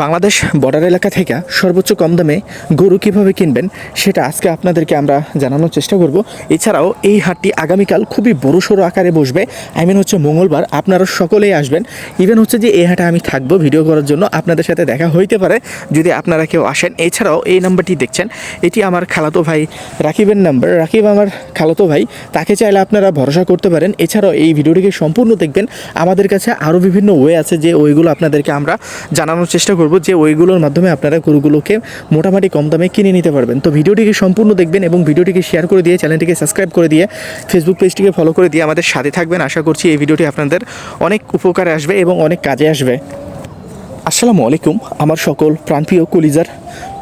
Bangladesh border এলাকা থেকে সর্বোচ্চ কম দামে গরু কীভাবে কিনবেন, সেটা আজকে আপনাদেরকে আমরা জানানোর চেষ্টা করব। এছাড়াও এই হাটটি আগামীকাল খুবই বড় সড়ো আকারে বসবে। আই মিন হচ্ছে মঙ্গলবার, আপনারা সকলেই আসবেন। ইভেন হচ্ছে যে এই হাটে আমি থাকব ভিডিও করার জন্য, আপনাদের সাথে দেখা হইতে পারে, যদি আপনারা কেউ আসেন। এছাড়াও এই নাম্বারটি দেখছেন, এটি আমার খালাতো ভাই রাকিবের নাম্বার। রাকিব আমার খালাতো ভাই, তাকে চাইলে আপনারা ভরসা করতে পারেন। এছাড়াও এই ভিডিওটিকে সম্পূর্ণ দেখবেন। আমাদের কাছে আরও বিভিন্ন ওয়ে আছে যে ওইগুলো আপনাদেরকে আমরা জানানোর চেষ্টা করব যে ওইগুলোর মাধ্যমে আপনারা গরুগুলোকে মোটামুটি কম দামে কিনে নিতে পারবেন। তো ভিডিওটিকে সম্পূর্ণ দেখবেন এবং ভিডিওটিকে শেয়ার করে দিয়ে চ্যানেলটিকে সাবস্ক্রাইব করে দিয়ে ফেসবুক পেজটিকে ফলো করে দিয়ে আমাদের সাথে থাকবেন। আশা করছি এই ভিডিওটি আপনাদের অনেক উপকারে আসবে এবং অনেক কাজে আসবে। আসসালামু আলাইকুম, আমার সকল প্রাণপ্রিয় কলিজার,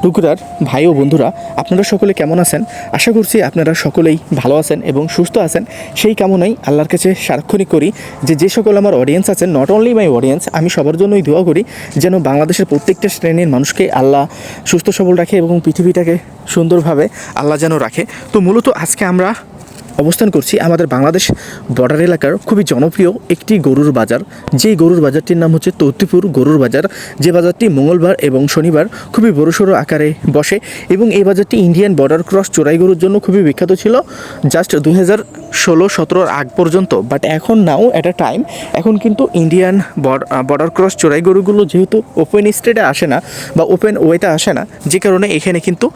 টুকরার ভাই ও বন্ধুরা, আপনারা সকলে কেমন আছেন? আশা করছি আপনারা সকলেই ভালো আছেন এবং সুস্থ আছেন। সেই কামনাই আল্লাহর কাছে সারাক্ষণই করি যে যে সকল আমার অডিয়েন্স আছেন নট অনলি মাই অডিয়েন্স আমি সবার জন্যই দোয়া করি যেন বাংলাদেশের প্রত্যেকটা শ্রেণির মানুষকে আল্লাহ সুস্থ সবল রাখে এবং পৃথিবীটাকে সুন্দরভাবে আল্লাহ যেন রাখে। তো মূলত আজকে আমরা অবস্থান করছি আমাদের বাংলাদেশ বর্ডার এলাকার খুবই জনপ্রিয় একটি গরুর বাজার। যেই গরুর বাজারটির নাম হচ্ছে তৌতিপুর গরুর বাজার। যে বাজারটি মঙ্গলবার এবং শনিবার খুবই বড়সড় আকারে বসে এবং এই বাজারটি ইন্ডিয়ান বর্ডার ক্রস চোরাই গরুর জন্য খুবই বিখ্যাত ছিল। জাস্ট দুই হাজার ষোলো সতেরোর আগ পর্যন্ত। বাট এখন নাও অ্যাট আ টাইম এখন কিন্তু ইন্ডিয়ান বর্ডার ক্রস চোরাই গরুগুলো যেহেতু ওপেন স্টেটে আসে না বা ওপেন ওয়েতে আসে না, যে কারণে এখানে কিন্তু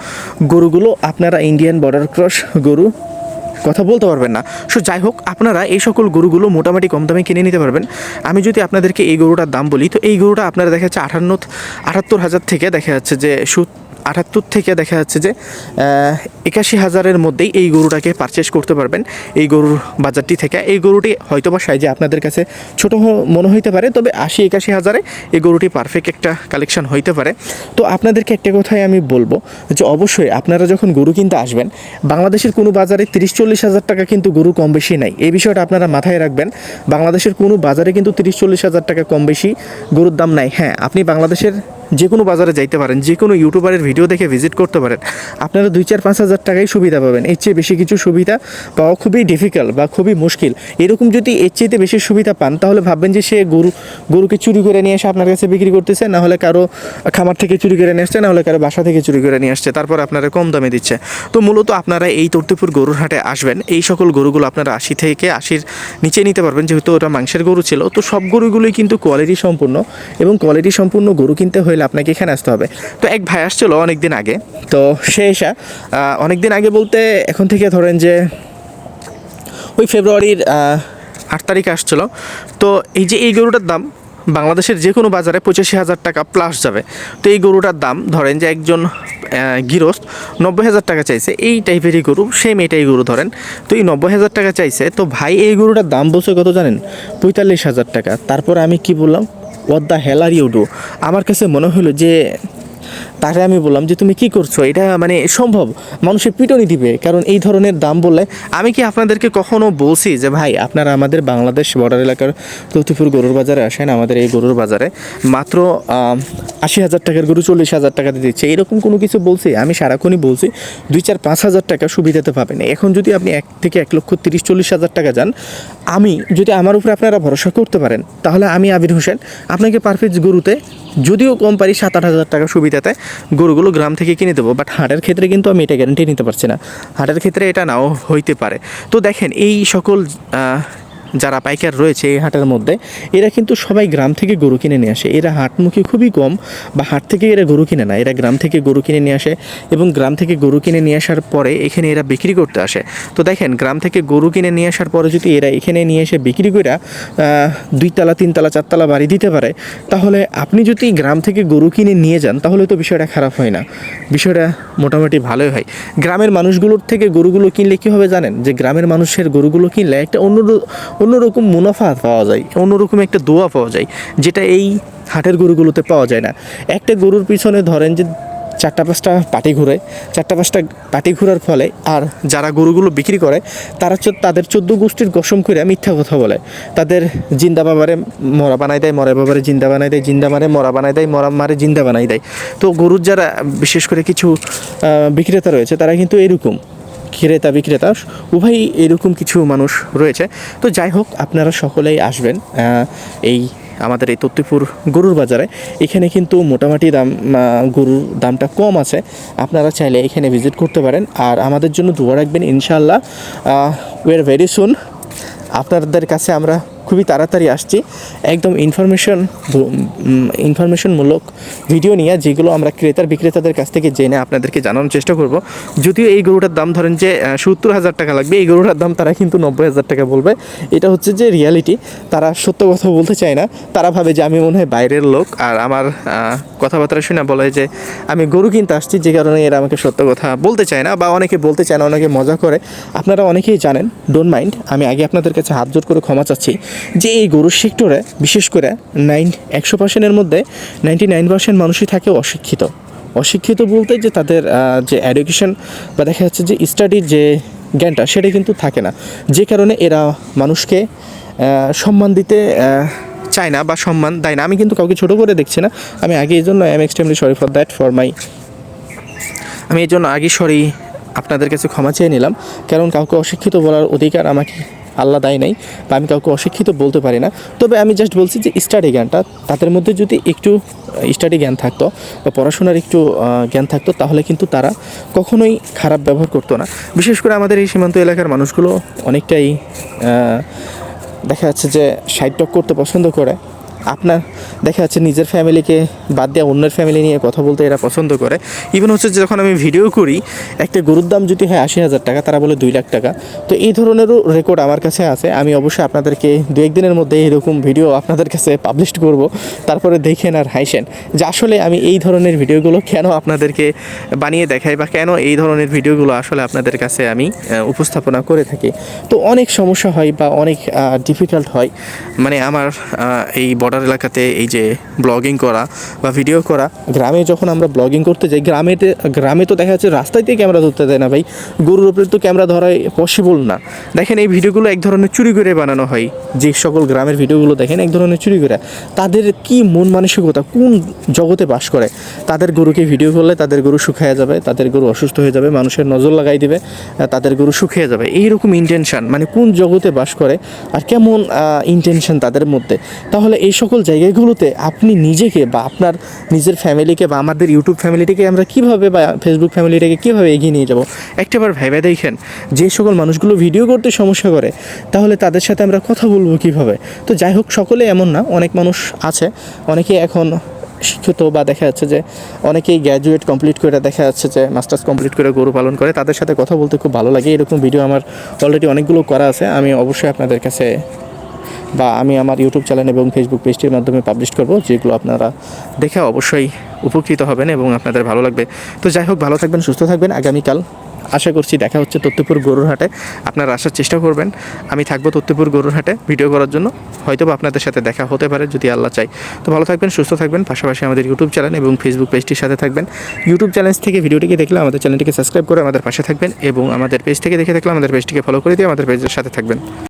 গরুগুলো আপনারা ইন্ডিয়ান বর্ডার ক্রস গরু কথা বলতে পারবেন না। সো যাই হোক, আপনারা এই সকল গরুগুলো মোটামুটি কম দামে কিনে নিতে পারবেন। আমি যদি আপনাদেরকে এই গরুটার দাম বলি, তো এই গরুটা আপনারা দেখা যাচ্ছে আঠান্ন, আটাত্তর হাজার থেকে দেখা যাচ্ছে যে সু আটাত্তর থেকে দেখা যাচ্ছে যে একাশি হাজারের মধ্যেই এই গরুটাকে পারচেস করতে পারবেন এই গরুর বাজারটি থেকে। এই গরুটি হয়তো বা সাইজে আপনাদের কাছে ছোট মনে হইতে পারে, তবে আশি, একাশি হাজারে এই গরুটি পারফেক্ট একটা কালেকশন হইতে পারে। তো আপনাদেরকে একটা কথাই আমি বলব যে, অবশ্যই আপনারা যখন গরু কিনতে আসবেন, বাংলাদেশের কোনো বাজারে তিরিশ, চল্লিশ হাজার টাকা কিন্তু গরু কম বেশি নাই। এই বিষয়টা আপনারা মাথায় রাখবেন, বাংলাদেশের কোনো বাজারে কিন্তু তিরিশ, চল্লিশ হাজার টাকা কম বেশি গরুর দাম নাই। হ্যাঁ আপনি বাংলাদেশের যে কোনো বাজারে যাইতে পারেন, যে কোনো ইউটিউবারের ভিডিও দেখে ভিজিট করতে পারেন, আপনারা দুই চার পাঁচ হাজার টাকাই সুবিধা পাবেন। এর চেয়ে বেশি কিছু সুবিধা পাওয়া খুবই ডিফিকাল্ট বা খুবই মুশকিল। এরকম যদি এর চেয়েতে বেশি সুবিধা পান, তাহলে ভাববেন যে সে গরু, গরুকে চুরি করে নিয়ে এসে আপনার কাছে বিক্রি করতেছে, না হলে কারও খামার থেকে চুরি করে নিয়ে আসছে, না হলে কারও বাসা থেকে চুরি করে নিয়ে আসছে, তারপর আপনারা কম দামে দিচ্ছে। তো মূলত আপনারা এই তর্তিপুর গরুর হাটে আসবেন। এই সকল গরুগুলো আপনারা আশি থেকে আশির নিচে নিতে পারবেন, যেহেতু ওটা মাংসের গরু ছিল। তো সব গরুগুলোই কিন্তু কোয়ালিটি সম্পূর্ণ এবং কোয়ালিটি সম্পূর্ণ গরু কিনতে হলে আপনাকে এখানে আসতে হবে। তো এক ভাই আসছিল অনেক দিন আগে। তো সে এসা অনেক দিন আগে বলতে এখন থেকে ধরেন যে ওই ফেব্রুয়ারির আট তারিখে আসছিল। তো এই যে এই গরুটার দাম, বাংলাদেশের যে কোনো বাজারে পঁচাশি হাজার টাকা প্লাস যাবে। তো এই গরুটার দাম ধরেন যে একজন গৃহস্থ নব্বই হাজার টাকা চাইছে। এই টাইপেরই গরু সেম এটাই গরু ধরেন। তো এই নব্বই হাজার টাকা চাইছে। তো ভাই, এই গরুটার দাম বলছে কত জানেন? পঁয়তাল্লিশ হাজার টাকা। তারপর আমি কি বললাম? What the hell are you do আমার কাছে মনে হলো যে তাকে আমি বললাম যে, তুমি কি করছ? এটা মানে সম্ভব। মানুষের পিটনি দিবে। কারণ এই ধরনের দাম বললে আমি কি আপনাদেরকে কখনো বলছি যে, ভাই, আপনারা আমাদের বাংলাদেশ বর্ডার এলাকার তৌতিপুর গরুর বাজারে আসেন, আমাদের এই গরুর বাজারে মাত্র আশি হাজার টাকার গরু চল্লিশ হাজার টাকা দিয়ে দিচ্ছে। এরকম কোনো কিছু বলছি? আমি সারাক্ষণই বলছি, দুই চার পাঁচ হাজার টাকা সুবিধাতে পাবেন। এখন যদি আপনি এক থেকে এক লক্ষ তিরিশ চল্লিশ হাজার টাকা যান, আমি যদি আমার উপরে আপনারা ভরসা করতে পারেন, তাহলে আমি আবির হোসেন আপনাকে পারফেক্ট গরুতে, যদিও কম পারি সাত আট হাজার টাকা সুবিধাতে গরুগুলো গ্রাম থেকে কিনে দেবো বাট হাটের ক্ষেত্রে কিন্তু আমি এটা গ্যারান্টি নিতে পারছি না। হাটের ক্ষেত্রে এটা নাও হইতে পারে। তো দেখেন, এই সকল যারা পাইকার রয়েছে এই হাটের মধ্যে, এরা কিন্তু সবাই গ্রাম থেকে গরু কিনে নিয়ে আসে। এরা হাটমুখী খুবই কম বা হাট থেকে এরা গরু কিনে না, এরা গ্রাম থেকে গরু কিনে নিয়ে আসে এবং গ্রাম থেকে গরু কিনে নিয়ে আসার পরে এখানে এরা বিক্রি করতে আসে। তো দেখেন, গ্রাম থেকে গরু কিনে নিয়ে আসার পরে যদি এরা এখানে নিয়ে এসে বিক্রি করে দুইতলা, তিনতলা, চারতলা বাড়ি দিতে পারে, তাহলে আপনি যদি গ্রাম থেকে গরু কিনে নিয়ে যান, তাহলে তো বিষয়টা খারাপ হয় না। বিষয়টা মোটামুটি ভালোই হয়। গ্রামের মানুষগুলোর থেকে গরুগুলো কিনলে কী হবে জানেন? যে গ্রামের মানুষের গরুগুলো কিনলে একটা অন্য অন্যরকম মুনাফা পাওয়া যায়, অন্যরকম একটা দোয়া পাওয়া যায়, যেটা এই হাটের গরুগুলোতে পাওয়া যায় না। একটা গরুর পিছনে ধরেন যে চারটা পাঁচটা পাটি ঘুরে, চারটা পাঁচটা পাটি ঘোরার ফলে আর যারা গরুগুলো বিক্রি করে, তারা তাদের চোদ্দ গোষ্ঠীর গসম করে মিথ্যা কথা বলে। তাদের জিন্দা বাবারে মরা বানাই দেয়, মরা বাবারে জিন্দা বানাই দেয়, জিন্দা মারে মরা বানাই দেয়, মরা মারে জিন্দা বানাই দেয়। তো গরুর যারা বিশেষ করে কিছু বিক্রেতা রয়েছে, তারা কিন্তু এরকম। ক্রেতা বিক্রেতা, উভয়ই এরকম কিছু মানুষ রয়েছে। তো যাই হোক, আপনারা সকলেই আসবেন এই আমাদের এই তত্ত্বপুর গরুর বাজারে। এখানে কিন্তু মোটামুটি দাম গরুর দামটা কম আছে। আপনারা চাইলে এখানে ভিজিট করতে পারেন। আর আমাদের জন্য দোয়া রাখবেন ইনশাল্লাহ আর ভেরি সুন আপনাদের কাছে আমরা খুবই তাড়াতাড়ি আসছি। একদম ইনফরমেশন ইনফরমেশনমূলক ভিডিও নিয়ে যেগুলো আমরা ক্রেতার বিক্রেতাদের কাছ থেকে জেনে আপনাদেরকে জানানোর চেষ্টা করব। যদিও এই গরুটার দাম ধরেন যে সত্তর হাজার টাকা লাগবে, এই গরুটার দাম তারা কিন্তু নব্বই হাজার টাকা বলবে। এটা হচ্ছে যে রিয়ালিটি তারা সত্য কথা বলতে চায় না। তারা ভাবে যে আমি মনে হয় বাইরের লোক, আর আমার কথাবার্তা শুনে বলে যে, আমি গরু কিনতে আসছি যে কারণে এরা আমাকে সত্য কথা বলতে চায় না, বা অনেকে বলতে চায় না, অনেকে মজা করে। আপনারা অনেকেই জানেন ডোন্ট মাইন্ড আমি আগে আপনাদের কাছে হাত জোর করে ক্ষমা চাচ্ছি। যে এই গরুর সেক্টরে বিশেষ করে নাইন, একশো পার্সেন্টের মধ্যে নাইনটি নাইন পার্সেন্ট মানুষই থাকে অশিক্ষিত। অশিক্ষিত বলতে যে তাদের যে এডুকেশন বা দেখা যাচ্ছে যে স্টাডির যে জ্ঞানটা সেটা কিন্তু থাকে না। যে কারণে এরা মানুষকে সম্মান দিতে চায় না বা সম্মান দেয় না। আমি কিন্তু কাউকে ছোটো করে দেখছি না। আমি আগে এই জন্য I am extremely sorry for that for my আমি এই জন্য আগে সরি আপনাদের কাছে ক্ষমা চেয়ে নিলাম। কারণ কাউকে অশিক্ষিত বলার অধিকার আমাকে আল্লাহ দায় নাই বা আমি কাউকে অশিক্ষিত বলতে পারি না। তবে আমি জাস্ট বলছি যে স্টাডি জ্ঞানটা, তাদের মধ্যে যদি একটু স্টাডি জ্ঞান থাকতো বা পড়াশোনার একটু জ্ঞান থাকতো, তাহলে কিন্তু তারা কখনোই খারাপ ব্যবহার করতো না। বিশেষ করে আমাদের এই সীমান্ত এলাকার মানুষগুলো অনেকটাই দেখা যাচ্ছে যে সাইড টক করতে পছন্দ করে। আপনার দেখা যাচ্ছে নিজের ফ্যামিলিকে বাদ দিয়ে অন্যের ফ্যামিলি নিয়ে কথা বলতে এরা পছন্দ করে। ইভেন হচ্ছে যখন আমি ভিডিও করি, একটা গরুর দাম যদি হয় আশি হাজার টাকা, তারা বলে দুই লাখ টাকা। তো এই ধরনেরও রেকর্ড আমার কাছে আছে। আমি অবশ্যই আপনাদেরকে দু একদিনের মধ্যে এরকম ভিডিও আপনাদের কাছে পাবলিশ করব। তারপরে দেখেন আর হাইসেন যে আসলে আমি এই ধরনের ভিডিওগুলো কেন আপনাদেরকে বানিয়ে দেখাই বা কেন এই ধরনের ভিডিওগুলো আসলে আপনাদের কাছে আমি উপস্থাপনা করে থাকি। তো অনেক সমস্যা হয় বা অনেক ডিফিকাল্ট হয়। মানে আমার এই বর্ডার এলাকাতে এই যে ব্লগিং করা বা ভিডিও করা, গ্রামে যখন আমরা ব্লগিং করতে যাই, গ্রামেতে, গ্রামে তো দেখা যাচ্ছে রাস্তাতে ক্যামেরা ধরতে দেয় না ভাই। গরুর উপরে তো ক্যামেরা ধরাই পসিবল না। দেখেন এই ভিডিওগুলো এক ধরনের চুরি করে বানানো হয়। যে সকল গ্রামের ভিডিওগুলো দেখেন, এক ধরনের চুরি করে। তাদের কি মন মানসিকতা, কোন জগতে বাস করে? তাদের গরুকে ভিডিও করলে তাদের গরু শুকিয়ে যাবে, তাদের গরু অসুস্থ হয়ে যাবে, মানুষের নজর লাগাই দিবে তাদের গরু শুকিয়ে যাবে। এইরকম ইন্টেনশন মানে কোন জগতে বাস করে? আর কেমন ইন্টেনশন তাদের মধ্যে? তাহলে এই সকল জায়গাগুলোতে আপনি নিজেকে বা আপনার নিজের ফ্যামিলিকে বা আমাদের ইউটিউব ফ্যামিলিটাকে আমরা কীভাবে বা ফেসবুক ফ্যামিলিটাকে কীভাবে এগিয়ে নিয়ে যাব? একটাবার ভেবে দেখেন, যে সকল মানুষগুলো ভিডিও করতে সমস্যা করে, তাহলে তাদের সাথে আমরা কথা বলব কীভাবে? তো যাই হোক সকলে এমন না, অনেক মানুষ আছে অনেকে এখন শিক্ষিত বা দেখা যাচ্ছে যে অনেকেই গ্র্যাজুয়েট কমপ্লিট করে, দেখা যাচ্ছে যে মাস্টার্স কমপ্লিট করে, গরু পালন করে, তাদের সাথে কথা বলতে খুব ভালো লাগে, এরকম ভিডিও আমার অলরেডি অনেকগুলো করা আছে, আমি অবশ্যই আপনাদের কাছে বা আমি আমার ইউটিউব চ্যানেল এবং ফেসবুক পেজটির মাধ্যমে পাবলিশ করব, যেগুলো আপনারা দেখে অবশ্যই উপকৃত হবেন এবং আপনাদের ভালো লাগবে। তো যাই হোক, ভালো থাকবেন, সুস্থ থাকবেন। আগামীকাল আশা করছি দেখা হচ্ছে তত্ত্বপুর গরুর হাটে। আপনারা আসার চেষ্টা করবেন। আমি থাকব তত্ত্বপুর গরুর হাটে ভিডিও করার জন্য। হয়তো আপনাদের সাথে দেখা হতে পারে যদি আল্লাহ চাই তো ভালো থাকবেন, সুস্থ থাকবেন। পাশাপাশি আমাদের ইউটিউব চ্যানেল এবং ফেসবুক পেজটির সাথে থাকবেন। ইউটিউব চ্যানেল থেকে ভিডিওটিকে দেখলে আমাদের চ্যানেলটিকে সাবস্ক্রাইব করে আমাদের পাশে থাকবেন এবং আমাদের পেজ থেকে দেখে থাকলে আমাদের পেজটিকে ফলো করে দিয়ে আমাদের পেজের সাথে থাকবেন।